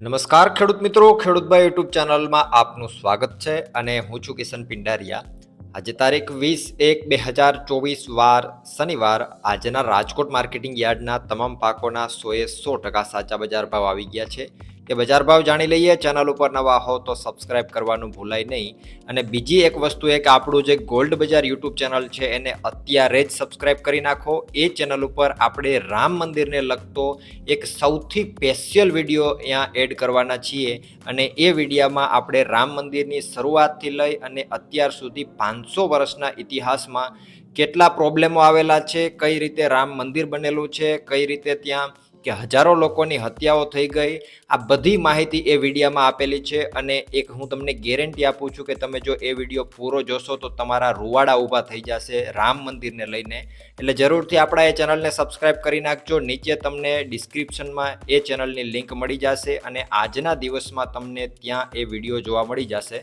નમસ્કાર ખેડૂત મિત્રો ખેડૂતભાઈ યુટ્યુબ ચેનલમાં આપનું સ્વાગત છે અને હું છું કિશન પિંડારિયા. આજે તારીખ વીસ એક બે હજાર ચોવીસ વાર શનિવાર, આજના રાજકોટ માર્કેટિંગ યાર્ડના તમામ પાકોના સોએ સો ટકા સાચા બજાર ભાવ આવી ગયા છે. એ બજાર ભાવ જાણી લઈએ, ચેનલ ઉપર નવા હો તો સબસ્ક્રાઇબ કરવાનું ભૂલાય નહીં. અને બીજી એક વસ્તુ એ કે આપણું જે ગોલ્ડ બજાર યુટ્યુબ ચેનલ છે, એને અત્યારે જ સબસ્ક્રાઇબ કરી નાખો. એ ચેનલ ઉપર આપણે રામ મંદિરને લગતો એક સૌથી સ્પેશિયલ વીડિયો અહીંયા એડ કરવાના છીએ. અને એ વિડીયામાં આપણે રામ મંદિરની શરૂઆતથી લઈ અને અત્યાર સુધી પાંચસો વર્ષના ઇતિહાસમાં કેટલા પ્રોબ્લેમો આવેલા છે, કઈ રીતે રામ મંદિર બનેલું છે, કઈ રીતે ત્યાં કે હજારો લોકોની હત્યાઓ થઈ ગઈ. આ બધી માહિતી એ વિડીયામાં આપેલી છે અને એક હું તમને ગેરંટી આપું છું કે તમે જો એ વીડિયો પૂરો જોશો તો તમારા રૂવાડા ઊભા થઈ જશે રામ મંદિરને લઈને. એટલે જરૂરથી આપણા એ ચેનલને સબસ્ક્રાઇબ કરી નાખજો. નીચે તમને ડિસ્ક્રિપ્શનમાં એ ચેનલની લિંક મળી જશે અને આજના દિવસમાં તમને ત્યાં એ વીડિયો જોવા મળી જશે.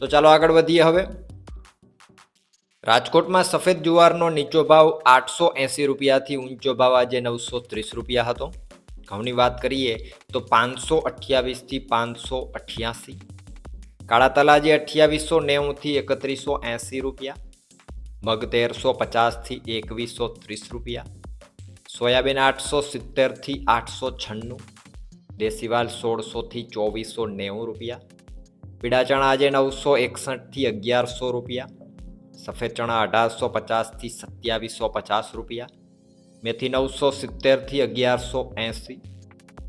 તો ચાલો આગળ વધીએ હવે. રાજકોટમાં સફેદ જુવારનો નીચો ભાવ આઠસો એંસી રૂપિયાથી ઊંચો ભાવ આજે નવસો ત્રીસ રૂપિયા હતો. ઘઉંની વાત કરીએ તો પાંચસો અઠ્યાવીસથી પાંચસો અઠ્યાસી. કાળા તલાજી અઠ્યાવીસો નેવુંથી એકત્રીસો એંસી રૂપિયા. મગ તેરસો પચાસથી એકવીસો ત્રીસ રૂપિયા. સોયાબીન આઠસો સિત્તેરથી આઠસો છન્નું. દેશીવાલ સોળસોથી ચોવીસો નેવું રૂપિયા. પીડા ચણા આજે નવસો એકસઠથી અગિયારસો રૂપિયા. સફેદ ચણા અઢારસો પચાસથી સત્યાવીસો પચાસ રૂપિયા, મેથી નવસો સિત્તેરથી અગિયારસો એંસી,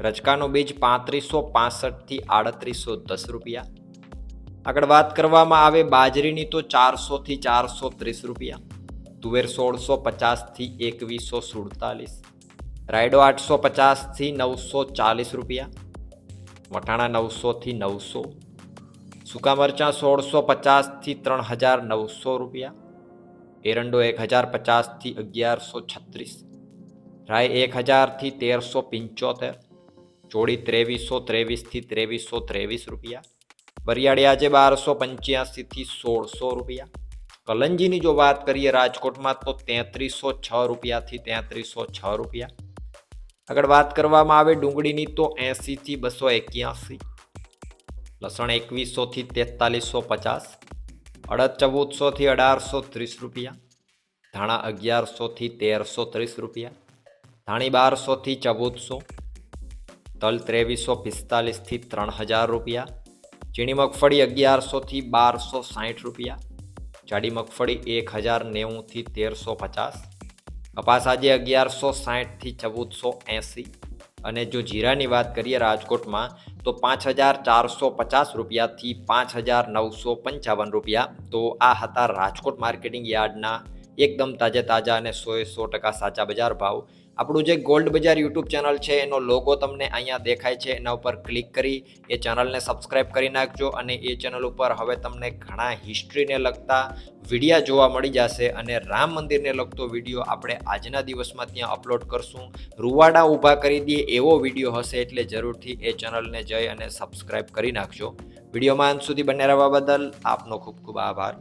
રજકાનું બીજ પાંત્રીસો પાસઠથી આડત્રીસો દસ રૂપિયા. આગળ વાત કરવામાં આવે બાજરીની તો ચારસોથી ચારસો ત્રીસ રૂપિયા, તુવેર સોળસો પચાસથી એકવીસો સુડતાલીસ, રાયડો આઠસો પચાસથી નવસો ચાલીસ રૂપિયા, વટાણા નવસોથી નવસો સૂકા મરચાં સોળસો પચાસથી ત્રણ હજાર નવસો રૂપિયા, એરંડો એક હજાર પચાસથી અગિયારસો છત્રીસ રાય એક હજારથી તેરસો પંચોતેર, ચોળી ત્રેવીસો ત્રેવીસથી ત્રેવીસો ત્રેવીસ રૂપિયા, વરિયાળી આજે બારસો પંચ્યાસીથી સોળસો રૂપિયા, કલંજીની જો વાત કરીએ રાજકોટમાં તો તેત્રીસો છ રૂપિયાથી તેત્રીસો છ રૂપિયા. આગળ વાત કરવામાં આવે ડુંગળીની તો એંસીથી બસો એક્યાસી. લસણ એકવીસોથી તેતાલીસો પચાસ અડદ ચૌદસોથી અઢારસો ત્રીસ રૂપિયા, ધાણા અગિયારસોથી તેરસો ત્રીસ રૂપિયા, ધાણી બારસોથી ચૌદસો, તલ ત્રેવીસો પિસ્તાલીસથી ત્રણ હજાર રૂપિયા, ચીણી મગફળી અગિયારસોથી બારસો સાઠ રૂપિયા, જાડી મગફળી એક હજાર નેવુંથી તેરસો પચાસ કપાસ આજે અગિયારસો સાઠથી ચૌદસો એંસી અને જો જીરાની વાત કરીએ રાજકોટમાં તો પાંચ હજાર ચારસો પચાસ રૂપિયાથી પાંચ હજાર નવસો પંચાવન રૂપિયા. તો આ હતા રાજકોટ માર્કેટિંગ યાર્ડના એકદમ તાજે તાજા અને સોએ સો ટકા સાચા બજાર ભાવ. આપણું જે ગોલ્ડ બજાર યુટ્યુબ ચેનલ છે, એનો લોગો તમને અહીંયા દેખાય છે. એના ઉપર ક્લિક કરી એ ચેનલને સબસ્ક્રાઇબ કરી નાખજો અને એ ચેનલ ઉપર હવે તમને ઘણા હિસ્ટ્રીને લગતા વિડીયા જોવા મળી જશે અને રામ મંદિરને લગતો વીડિયો આપણે આજના દિવસમાં ત્યાં અપલોડ કરશું. રૂવાડા ઊભા કરી દઈએ એવો વીડિયો હશે એટલે જરૂરથી એ ચેનલને જઈ અને સબસ્ક્રાઇબ કરી નાખજો. વિડીયોમાં અંત સુધી બને રહેવા બદલ આપનો ખૂબ ખૂબ આભાર.